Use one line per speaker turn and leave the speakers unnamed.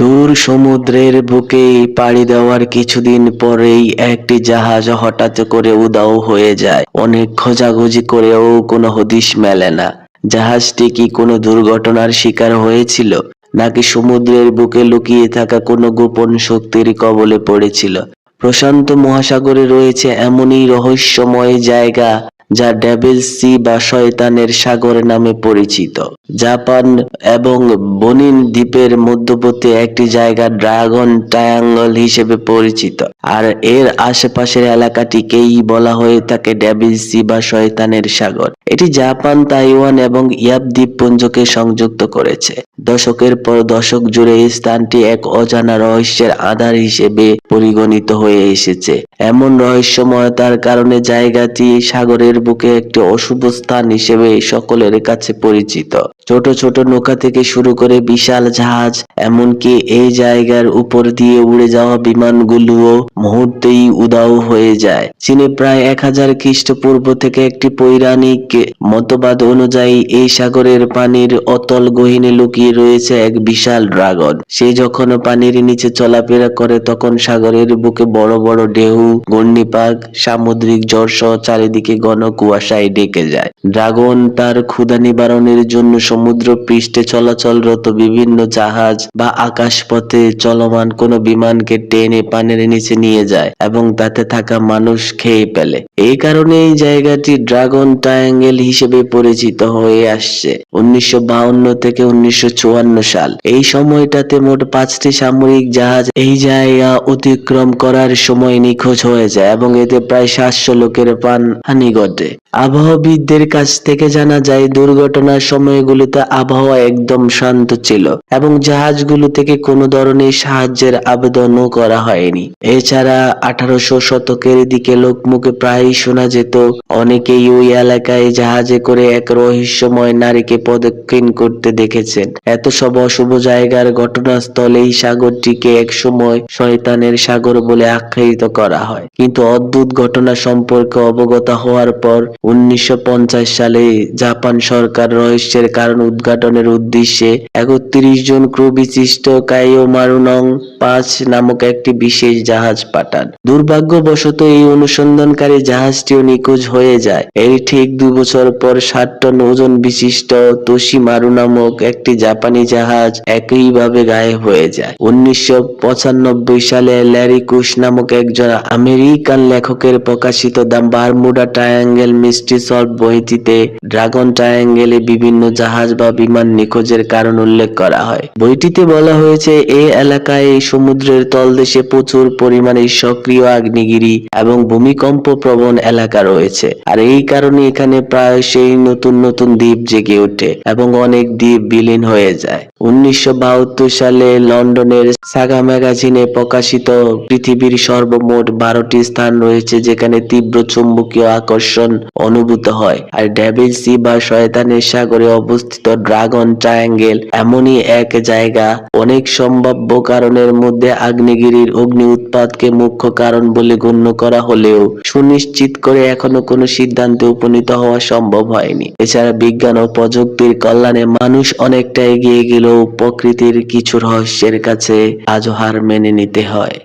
দূর সমুদ্রের বুকে পাড়ি দেওয়ার কিছুদিন পরেই একটি জাহাজ হঠাৎ করে উদাও হয়ে যায়। অনেক খোঁজাখুঁজি করেও কোনো হদিশ মেলে না। জাহাজটি কি কোনো দুর্ঘটনার শিকার হয়েছিল, নাকি সমুদ্রের বুকে লুকিয়ে থাকা কোনো গোপন শক্তির কবলে পড়েছিল? প্রশান্ত মহাসাগরে রয়েছে এমনই রহস্যময় জায়গা যা ডেভিল সি বা শয়তানের সাগর নামে পরিচিত। জাপান এবং বনিন দ্বীপের মধ্যবর্তী একটি জায়গা ড্রাগন ট্রায়াঙ্গল হিসেবে পরিচিত। আর এর আশেপাশের এলাকাটিকেই বলা হয়ে থাকে ডেভিল সি বা শয়তানের সাগর। এটি জাপান, তাইওয়ান এবং ইয়াব দ্বীপপুঞ্জকে সংযুক্ত করেছে। দশকের পর দশক জুড়ে এই স্থানটি এক অজানা রহস্যের আধার হিসেবে পরিগণিত হয়ে এসেছে। এমন রহস্যময়তার কারণে জায়গাটি সাগরের বুকে একটি অশুভ স্থান হিসেবে সকলের কাছে পরিচিত। ছোট ছোট নৌকা থেকে শুরু করে বিশাল জাহাজ, এমনকি এই জায়গার উপর দিয়ে উড়ে যাওয়া বিমানগুলোও মুহূর্তেই উদাও হয়ে যায়। চীনে প্রায় এক হাজার খ্রিস্টপূর্ব থেকে একটি পৌরাণিক মতবাদ অনুযায়ী এই সাগরের পানির অতল গহীনে লুকিয়ে রয়েছে এক বিশাল ড্রাগন। সে যখন পানির নিচে চলাফেরা করে, তখন সাগরের বুকে বড় বড় ঢেউ ঘূর্ণিপাক সামুদ্রিক ঝড় সহ চারিদিকে ঘন কুয়াশায় ডেকে যায়। ড্রাগন তার ক্ষুধা নিবারণের জন্য সমুদ্র পৃষ্ঠে চলাচলরত বিভিন্ন জাহাজ বা আকাশপথে চলমান কোনো বিমানকে টেনে পানির নিচে নিয়ে যায় এবং তাতে থাকা মানুষ খেয়ে ফেলে। এই কারণে এই জায়গাটি ড্রাগন ট্রায়াঙ্গেল হিসেবে পরিচিত হয়ে আসছে উনিশশো থেকে উনিশশো চুয়ান্ন সাল। এই সময়টাতে মোট পাঁচটি সামরিক জাহাজ এই জায়গা অতিক্রম করার সময় নিখোঁজ হয়ে যায় এবং এতে প্রায় সাতশো লোকের প্রাণ হানি ঘটে। আবহাওয়াবিদদের কাছ থেকে জানা যায়, দুর্ঘটনার সময়গুলিতে আবহাওয়া একদম শান্ত ছিল এবং জাহাজগুলো থেকে কোনো ধরনের সাহায্যের আবেদনও করা হয়নি। এছাড়া আঠারোশো শতকের দিকে লোকমুখে প্রায়ই শোনা যেত, অনেকেই ওই এলাকায় জাহাজে করে এক রহস্যময় নারীকে প্রদক্ষিণ করতে দেখেছেন। এত সব অশুভ জায়গার ঘটনাস্থল এই সাগরটিকে একসময় শয়তানের সাগর বলে আখ্যায়িত করা হয়। কিন্তু অদ্ভুত ঘটনা সম্পর্কে অবগত হওয়ার পর উনিশশো পঞ্চাশ সালে জাপান সরকার রহস্যের কারণ উদ্ঘাটনের উদ্দেশ্যে একত্রিশ জন ক্রু বিশিষ্ট কাইও মারুনং পাঁচ নামক একটি বিশেষ জাহাজ পাঠান। দুর্ভাগ্যবশত এই অনুসন্ধানকারী জাহাজটিও নিখোঁজ হয়ে যায়। এর ঠিক দু বছর পর ষাট টন ওজন বিশিষ্ট তোশি মারু নামক একটি জাপানি জাহাজ একইভাবে গায়েব হয়ে যায়। উনিশশো পঁচানব্বই সালে ল্যারি কুশ নামক একজন আমেরিকান লেখকের প্রকাশিত the Bermuda triangle mystery solve বইটিতে ড্রাগন ট্রায়াঙ্গেলে বিভিন্ন জাহাজ বা বিমান নিখোঁজের কারণ উল্লেখ করা হয়। বইটিতে বলা হয়েছে এই এলাকায় এই সমুদ্রের তলদেশে প্রচুর পরিমাণে সক্রিয় আগ্নেয়গিরি এবং ভূমিকম্প প্রবণ এলাকা রয়েছে। আর এই কারণে এখানে প্রায়শই নতুন নতুন দ্বীপ জেগে ওঠে এবং অনেক দ্বীপ বিলীন হয়ে যায়। উনিশশো বাহাত্তর সালে লন্ডনের সাগা ম্যাগাজিনে প্রকাশিত পৃথিবীর সর্বমোট বারোটি স্থান রয়েছে, যেখানে তীব্র চুম্বকীয় আকর্ষণ অনুভূত হয়। আর ডেভিল সি বা শয়তানের সাগরে অবস্থিত ড্রাগন ট্রায়াঙ্গেল এমনই এক জায়গা। অনেক সম্ভাব্য কারণের মধ্যে আগ্নেয়গিরির অগ্নি উৎপাতকে মুখ্য কারণ বলে গণ্য করা হলেও সুনিশ্চিত করে এখনও কোনো সিদ্ধান্তে উপনীত হওয়া সম্ভব হয়নি। এছাড়া বিজ্ঞান ও প্রযুক্তির কল্যাণে মানুষ অনেকটা এগিয়ে গেলেও প্রকৃতির কিছু রহস্যের কাছে আজও হার মেনে নিতে হয়।